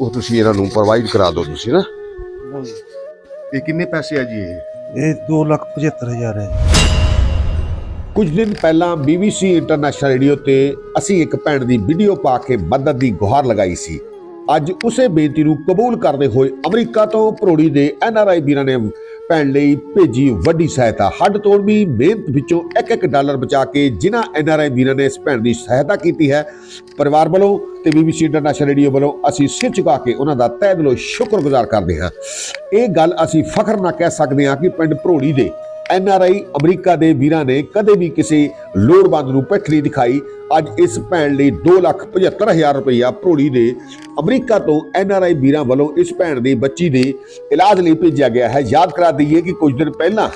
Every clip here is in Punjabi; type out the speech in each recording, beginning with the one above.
ਉਹ ਤੁਸੀਂ ਇਹਨਾਂ ਨੂੰ ਪ੍ਰੋਵਾਈਡ ਕਰਾ ਦਿਓ ਤੁਸੀਂ ਨਾ। ਇਹ ਕਿੰਨੇ ਪੈਸੇ ਆ ਜੀ ਇਹ? ਇਹ ਦੋ ਲੱਖ ਪਝੱਤਰ ਹਜ਼ਾਰ ਹੈ ਕੁਝ ਦਿਨ ਪਹਿਲਾਂ BBC ਇੰਟਰਨੈਸ਼ਨਲ ਰੇਡੀਓ ਤੇ ਅਸੀਂ ਇੱਕ ਭੈਣ ਦੀ ਵੀਡੀਓ ਪਾ ਕੇ ਮਦਦ ਦੀ ਗੁਹਾਰ ਲਗਾਈ ਸੀ। ਅੱਜ ਉਸੇ ਬੇਨਤੀ ਨੂੰ ਕਬੂਲ ਕਰਦੇ ਹੋਏ ਅਮਰੀਕਾ ਤੋਂ ਭਰੋੜੀ ਦੇ ਐਨਆਰਆਈ ਵੀਰਾਂ ਨੇ ਭੈਣ ਲਈ ਭੇਜੀ ਵੱਡੀ ਸਹਾਇਤਾ। ਹੱਡ ਤੋੜ ਵੀ, ਮਿਹਨਤ ਵਿੱਚੋਂ ਇੱਕ ਇੱਕ ਡਾਲਰ ਬਚਾ ਕੇ ਜਿਨ੍ਹਾਂ ਐਨਆਰਆਈ ਵੀਰਾਂ ਨੇ ਇਸ ਭੈਣ ਦੀ ਸਹਾਇਤਾ ਕੀਤੀ ਹੈ, ਪਰਿਵਾਰ ਵੱਲੋਂ ਤੇ BBC ਇੰਟਰਨੈਸ਼ਨਲ ਰੇਡੀਓ ਵੱਲੋਂ ਅਸੀਂ ਸਿਰ ਝੁਕਾ ਕੇ ਉਹਨਾਂ ਦਾ ਤਹਿ ਦਿਲੋਂ ਸ਼ੁਕਰਗੁਜ਼ਾਰ ਕਰਦੇ ਹਾਂ। ਇਹ ਗੱਲ ਅਸੀਂ ਫਖਰ ਨਾਲ ਕਹਿ ਸਕਦੇ ਹਾਂ ਕਿ ਪਿੰਡ ਭਰੋੜੀ ਦੇ ਐੱਨ ਆਰ ਆਈ ਅਮਰੀਕਾ ਦੇ ਵੀਰਾਂ ਨੇ ਕਦੇ ਵੀ ਕਿਸੇ ਲੋੜਵੰਦ ਨੂੰ ਪਿੱਠ ਨਹੀਂ ਦਿਖਾਈ। ਅੱਜ ਇਸ ਭੈਣ ਲਈ 275000 ਰੁਪਇਆ ਭਰੋੜੀ ਦੇ ਅਮਰੀਕਾ ਤੋਂ ਐਨ ਆਰ ਆਈ ਵੀਰਾਂ ਵੱਲੋਂ ਇਸ ਭੈਣ ਦੀ ਬੱਚੀ ਦੇ ਇਲਾਜ ਲਈ ਭੇਜਿਆ ਗਿਆ ਹੈ। ਯਾਦ ਕਰਾ ਦਈਏ ਕਿ ਕੁਝ ਦਿਨ ਪਹਿਲਾਂ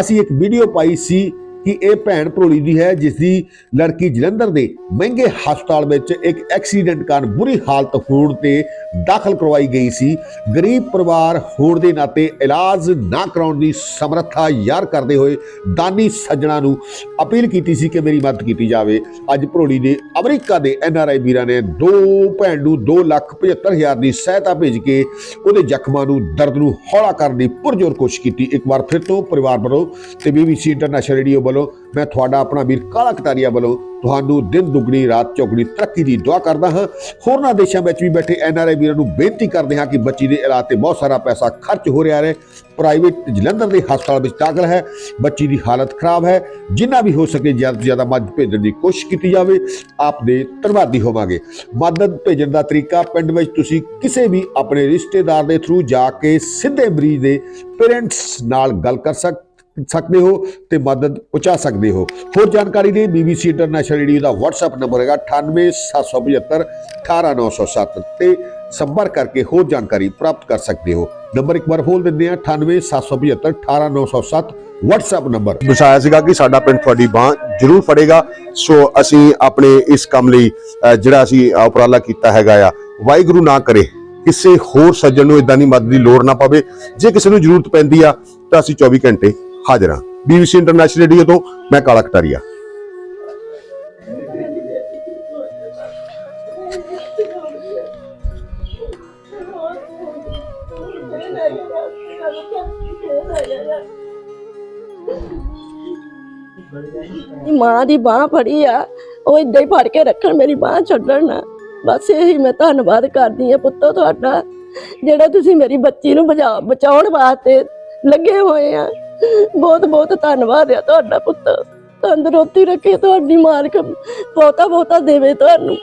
ਅਸੀਂ ਇੱਕ ਵੀਡੀਓ ਪਾਈ ਸੀ ਕਿ ਇਹ ਭੈਣ ਭਰੋਲੀ ਦੀ ਹੈ, ਜਿਸ ਦੀ ਲੜਕੀ ਜਲੰਧਰ ਦੇ ਮਹਿੰਗੇ ਹਸਪਤਾਲ ਵਿੱਚ ਇੱਕ ਐਕਸੀਡੈਂਟ ਕਾਰਨ ਬੁਰੀ ਹਾਲਤ ਹੋਣ ਤੇ ਦਾਖਲ ਕਰਵਾਈ ਗਈ ਸੀ। ਗਰੀਬ ਪਰਿਵਾਰ ਹੋਣ ਦੇ ਨਾਤੇ ਇਲਾਜ ਨਾ ਕਰਾਉਣ ਦੀ ਸਮਰੱਥਾ ਯਾਰ ਕਰਦੇ ਹੋਏ ਦਾਨੀ ਸੱਜਣਾ ਨੂੰ ਅਪੀਲ ਕੀਤੀ ਸੀ ਕਿ ਮੇਰੀ ਮਦਦ ਕੀਤੀ ਜਾਵੇ। ਅੱਜ ਭਰੋਲੀ ਦੇ ਅਮਰੀਕਾ ਦੇ ਐਨਆਰਆਈ ਵੀਰਾਂ ਨੇ ਦੋ ਭੈਣ ਨੂੰ 275000 ਦੀ ਸਹਾਇਤਾ ਭੇਜ ਕੇ ਉਹਦੇ ਜ਼ਖਮਾਂ ਨੂੰ ਦਰਦ ਨੂੰ ਹੌਲਾ ਕਰਨ ਦੀ ਪੁਰਜੋਰ ਕੋਸ਼ਿਸ਼ ਕੀਤੀ। ਇੱਕ ਵਾਰ ਫਿਰ ਤੋਂ ਪਰਿਵਾਰ ਵੱਲੋਂ ਤੇ BBC ਇੰਟਰਨੈਸ਼ਨਲ ਰੇਡੀਓ ਵੱਲੋਂ ਮੈਂ ਤੁਹਾਡਾ ਆਪਣਾ ਵੀਰ ਕਾਲਾ ਕਟਾਰੀਆ ਵੱਲੋਂ ਤੁਹਾਨੂੰ ਦਿਨ ਦੁਗਣੀ, ਰਾਤ ਚੌਗਣੀ ਤਰੱਕੀ ਦੀ ਦੁਆ ਕਰਦਾ ਹਾਂ। ਹੋਰਨਾਂ ਦੇਸ਼ਾਂ ਵਿੱਚ ਵੀ ਬੈਠੇ ਐੱਨ ਆਰ ਆਈ ਵੀਰਾਂ ਨੂੰ ਬੇਨਤੀ ਕਰਦੇ ਹਾਂ ਕਿ ਬੱਚੀ ਦੇ ਇਲਾਜ ਤੇ ਬਹੁਤ ਸਾਰਾ ਪੈਸਾ ਖਰਚ ਹੋ ਰਿਹਾ ਹੈ। ਪ੍ਰਾਈਵੇਟ ਜਲੰਧਰ ਦੇ ਹਸਪਤਾਲ ਵਿੱਚ ਦਾਖਲ ਹੈ। ਬੱਚੀ ਦੀ ਹਾਲਤ ਖਰਾਬ ਹੈ। ਜਿੰਨਾ ਵੀ ਹੋ ਸਕੇ ਜ਼ਿਆਦਾ ਤੋਂ ਜ਼ਿਆਦਾ ਮਦਦ ਭੇਜਣ ਦੀ ਕੋਸ਼ਿਸ਼ ਕੀਤੀ ਜਾਵੇ। ਆਪ ਦੇ ਧੰਨਵਾਦੀ ਹੋਵਾਂਗੇ। ਮਦਦ ਭੇਜਣ ਦਾ ਤਰੀਕਾ ਪਿੰਡ ਵਿੱਚ ਤੁਸੀਂ ਕਿਸੇ ਵੀ ਆਪਣੇ ਰਿਸ਼ਤੇਦਾਰ ਦੇ ਥਰੂ ਜਾ ਕੇ ਸਿੱਧੇ ਮਰੀਜ਼ ਦੇ ਪੇਰੈਂਟਸ ਨਾਲ ਗੱਲ ਕਰ ਸਕ ਸਕਦੇ ਹੋ ਤੇ ਮਦਦ ਪਹੁੰਚਾ ਸਕਦੇ ਹੋ। ਹੋਰ ਜਾਣਕਾਰੀ ਲਈ BBC ਇੰਟਰਨੈਸ਼ਨਲ ਰੇਡੀਓ ਦਾ WhatsApp ਨੰਬਰ ਹੈਗਾ 98775 18907 ਤੇ ਸੰਪਰਕ ਕਰਕੇ ਹੋਰ ਜਾਣਕਾਰੀ ਪ੍ਰਾਪਤ ਕਰ ਸਕਦੇ ਹੋ। ਨੰਬਰ ਇੱਕ ਵਾਰ ਬੋਲ ਦਿੰਦੇ ਹਾਂ 98775 18907 WhatsApp ਨੰਬਰ। ਦਸਾਇਆ ਸੀਗਾ ਕਿ ਸਾਡਾ ਪਿੰਡ ਤੁਹਾਡੀ ਬਾਹ ਜ਼ਰੂਰ ਫੜੇਗਾ। ਸੋ ਅਸੀਂ ਆਪਣੇ ਇਸ ਕੰਮ ਲਈ ਅਹ, ਜਿਹੜਾ ਅਸੀਂ ਉਪਰਾਲਾ ਕੀਤਾ ਹੈਗਾ ਆ ਵਾਹਿਗੁਰੂ ਨਾ ਕਰੇ। ਕਿਸੇ ਹੋਰ ਸੱਜਣ ਨੂੰ ਇਦਾਂ ਦੀ ਮਦਦ ਦੀ ਲੋੜ ਨਾ ਪਵੇ। ਜੇ ਕਿਸੇ ਨੂੰ ਜ਼ਰੂਰਤ ਪੈਂਦੀ ਆ ਤਾਂ ਅਸੀਂ 24 ਘੰਟੇ ਹਾਜ਼ਰ ਹਾਂ। BBC ਇੰਟਰਨੈਸ਼ਨਲ ਰੇਡੀਓ ਤੋਂ ਮੈਂ ਕਾਲਾ ਕਟਾਰੀਆ। ਦੀ ਮਾਂ ਦੀ ਬਾਹ ਫੜੀ ਆ। ਉਹ ਇਦਾਂ ਹੀ ਫੜ ਕੇ ਰੱਖਣ ਮੇਰੀ ਬਾਹ ਛੱਡਣ ਨਾ ਬਸ ਇਹੀ ਮੈਂ ਧੰਨਵਾਦ ਕਰਦੀ ਆ ਪੁੱਤੋ ਤੁਹਾਡਾ, ਜਿਹੜਾ ਤੁਸੀਂ ਮੇਰੀ ਬੱਚੀ ਨੂੰ ਬਚਾ ਬਚਾਉਣ ਵਾਸਤੇ ਲੱਗੇ ਹੋਏ ਆ। ਬਹੁਤ ਬਹੁਤ ਧੰਨਵਾਦ ਆ ਤੁਹਾਡਾ ਪੁੱਤ। ਤੰਦਰੁਸਤੀ ਰੱਖੇ ਤੁਹਾਡੀ ਮਾਲਕ। ਬਹੁਤਾ ਬਹੁਤਾ ਦੇਵੇ ਤੁਹਾਨੂੰ।